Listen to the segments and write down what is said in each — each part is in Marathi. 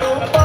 Welcome back.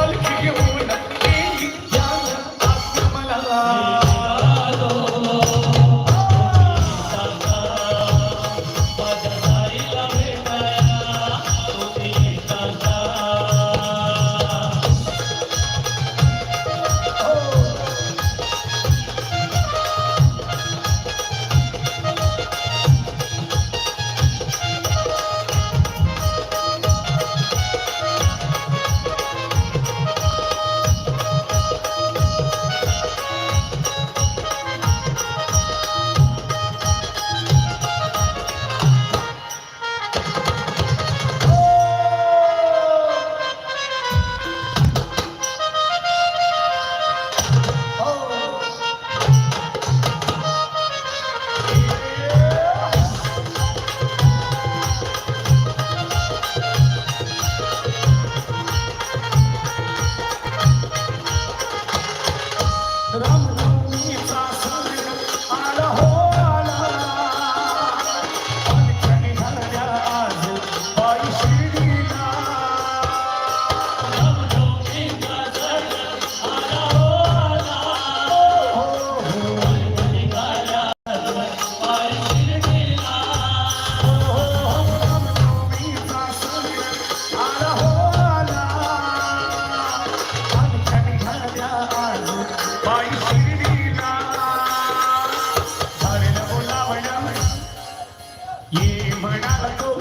ये म्हणाला तो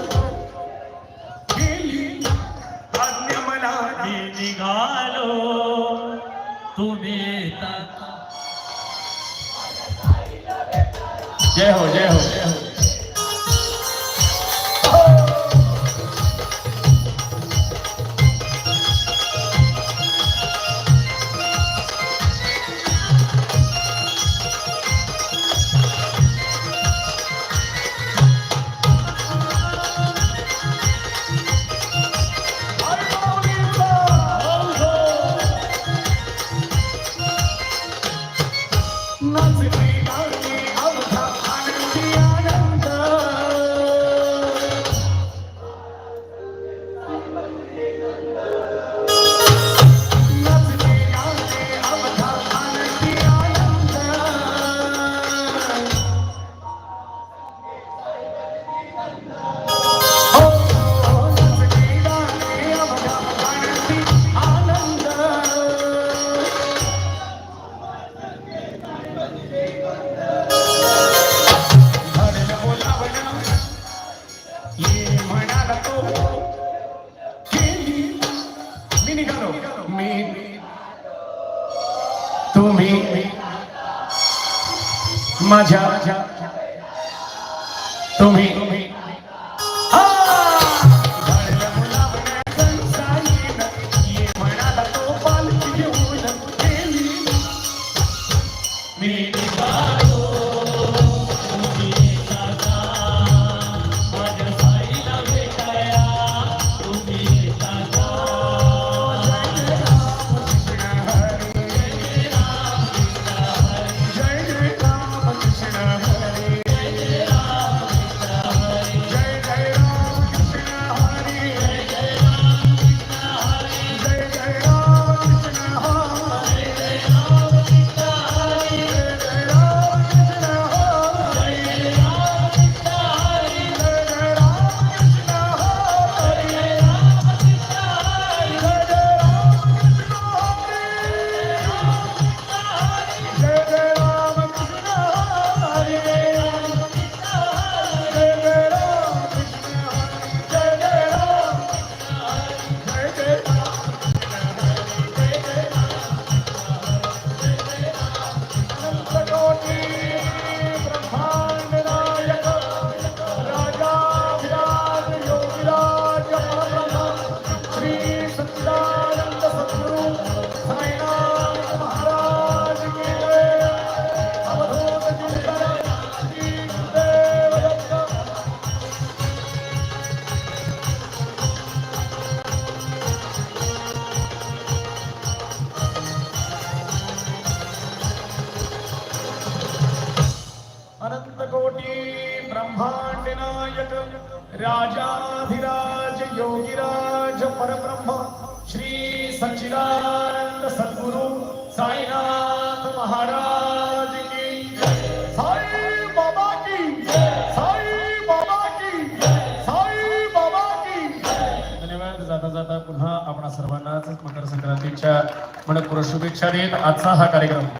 गेली अन्य म्हणा निघालो. जय हो जय हो जय हो. Lots of निकालो। मी तुम्ही माझ्या तुम्ही तो मी ब्रह्मांडनायक राजाधिराज योगिराज परब्रह्म श्री सच्चिदानंद सद्गुरु साईनाथ महाराज साई साई बाबा साई बाबा धन्यवाद जाता जाता पुन्हा आपणा सर्वांनाच मकर संक्रांतीच्या मनपूर्वक शुभेच्छा देत आजचा हा कार्यक्रम.